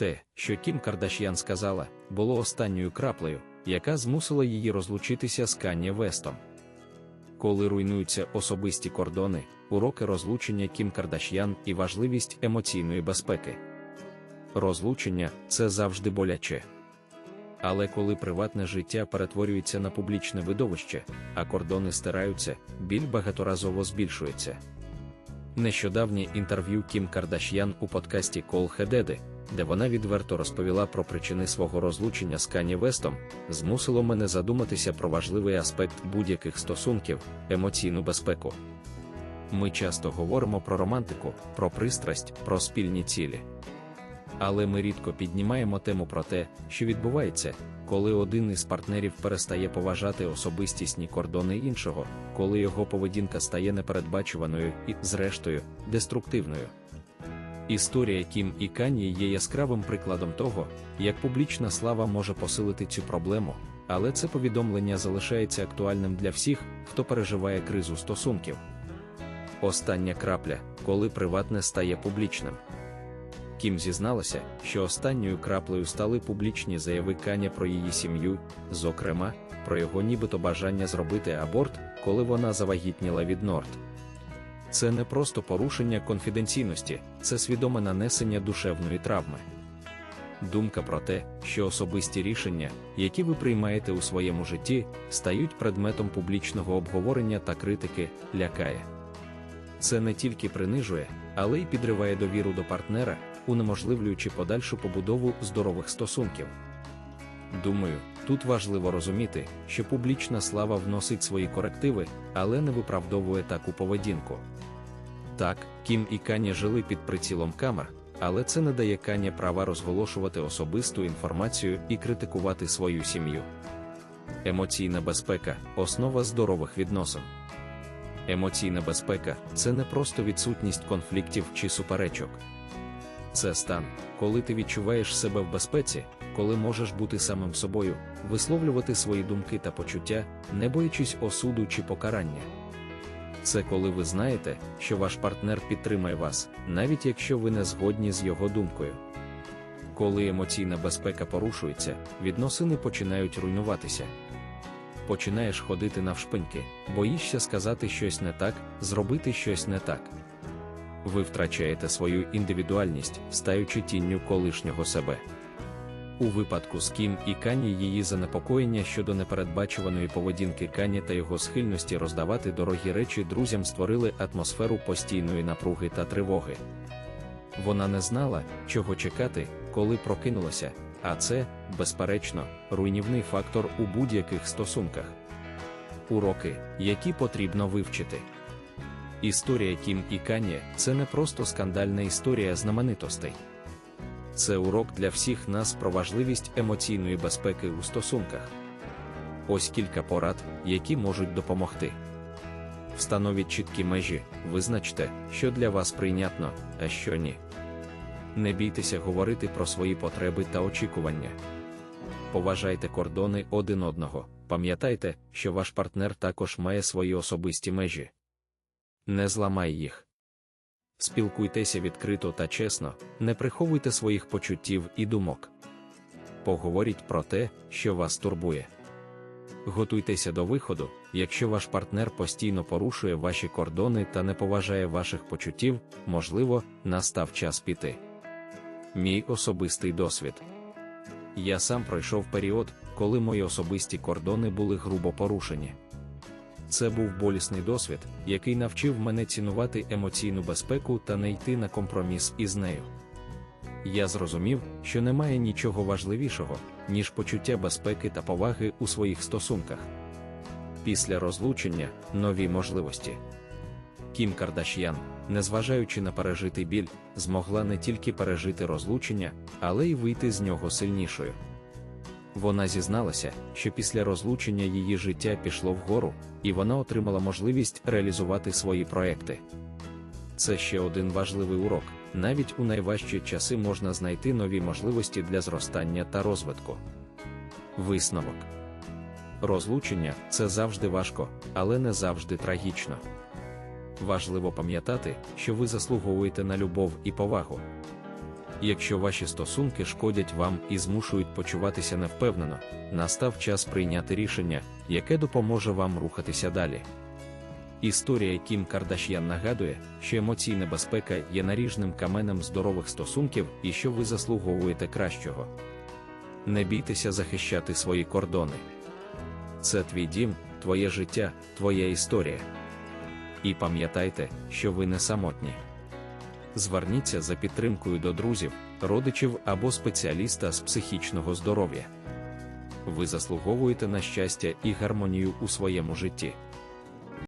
Те, що Кім Кардаш'ян сказала, було останньою краплею, яка змусила її розлучитися з Канє Вестом. Коли руйнуються особисті кордони, уроки розлучення Кім Кардаш'ян і важливість емоційної безпеки. Розлучення це завжди боляче. Але коли приватне життя перетворюється на публічне видовище, а кордони стираються, біль багаторазово збільшується. Нещодавнє інтерв'ю Кім Кардаш'ян у подкасті Кол Хедеди, де вона відверто розповіла про причини свого розлучення з Кані Вестом, змусило мене задуматися про важливий аспект будь-яких стосунків емоційну безпеку. Ми часто говоримо про романтику, про пристрасть, про спільні цілі. Але ми рідко піднімаємо тему про те, що відбувається, коли один із партнерів перестає поважати особистісні кордони іншого, коли його поведінка стає непередбачуваною і, зрештою, деструктивною. Історія Кім і Кані є яскравим прикладом того, як публічна слава може посилити цю проблему, але це повідомлення залишається актуальним для всіх, хто переживає кризу стосунків. Остання крапля, коли приватне стає публічним. Кім зізналася, що останньою краплею стали публічні заяви Каня про її сім'ю, зокрема, про його нібито бажання зробити аборт, коли вона завагітніла від Норд. Це не просто порушення конфіденційності, це свідоме нанесення душевної травми. Думка про те, що особисті рішення, які ви приймаєте у своєму житті, стають предметом публічного обговорення та критики, лякає. Це не тільки принижує, але й підриває довіру до партнера, унеможливлюючи подальшу побудову здорових стосунків. Думаю, тут важливо розуміти, що публічна слава вносить свої корективи, але не виправдовує таку поведінку. Так, Кім і Каня жили під прицілом камер, але це не дає Каня права розголошувати особисту інформацію і критикувати свою сім'ю. Емоційна безпека основа здорових відносин. Емоційна безпека це не просто відсутність конфліктів чи суперечок. Це стан, коли ти відчуваєш себе в безпеці, коли можеш бути самим собою, висловлювати свої думки та почуття, не боячись осуду чи покарання. Це коли ви знаєте, що ваш партнер підтримає вас, навіть якщо ви не згодні з його думкою. Коли емоційна безпека порушується, відносини починають руйнуватися. Починаєш ходити навшпиньки, боїшся сказати щось не так, зробити щось не так. Ви втрачаєте свою індивідуальність, стаючи тінню колишнього себе. У випадку з Кім і Кані її занепокоєння щодо непередбачуваної поведінки Кані та його схильності роздавати дорогі речі друзям створили атмосферу постійної напруги та тривоги. Вона не знала, чого чекати, коли прокинулася, а це, безперечно, руйнівний фактор у будь-яких стосунках. Уроки, які потрібно вивчити. Історія Кім і Кані це не просто скандальна історія знаменитостей. Це урок для всіх нас про важливість емоційної безпеки у стосунках. Ось кілька порад, які можуть допомогти. Встановіть чіткі межі, визначте, що для вас прийнятно, а що ні. Не бійтеся говорити про свої потреби та очікування. Поважайте кордони один одного, пам'ятайте, що ваш партнер також має свої особисті межі. Не зламай їх. Спілкуйтеся відкрито та чесно, не приховуйте своїх почуттів і думок. Поговоріть про те, що вас турбує. Готуйтеся до виходу, якщо ваш партнер постійно порушує ваші кордони та не поважає ваших почуттів, можливо, настав час піти. Мій особистий досвід. Я сам пройшов період, коли мої особисті кордони були грубо порушені. Це був болісний досвід, який навчив мене цінувати емоційну безпеку та не йти на компроміс із нею. Я зрозумів, що немає нічого важливішого, ніж почуття безпеки та поваги у своїх стосунках. Після розлучення нові можливості. Кім Кардаш'ян, незважаючи на пережитий біль, змогла не тільки пережити розлучення, але й вийти з нього сильнішою. Вона зізналася, що після розлучення її життя пішло вгору, і вона отримала можливість реалізувати свої проекти. Це ще один важливий урок. Навіть у найважчі часи можна знайти нові можливості для зростання та розвитку. Висновок розлучення це завжди важко, але не завжди трагічно. Важливо пам'ятати, що ви заслуговуєте на любов і повагу. Якщо ваші стосунки шкодять вам і змушують почуватися невпевнено, настав час прийняти рішення, яке допоможе вам рухатися далі. Історія Кім Кардаш'ян нагадує, що емоційна безпека є наріжним каменем здорових стосунків і що ви заслуговуєте кращого. Не бійтеся захищати свої кордони. Це твій дім, твоє життя, твоя історія. І пам'ятайте, що ви не самотні. Зверніться за підтримкою до друзів, родичів або спеціаліста з психічного здоров'я. Ви заслуговуєте на щастя і гармонію у своєму житті.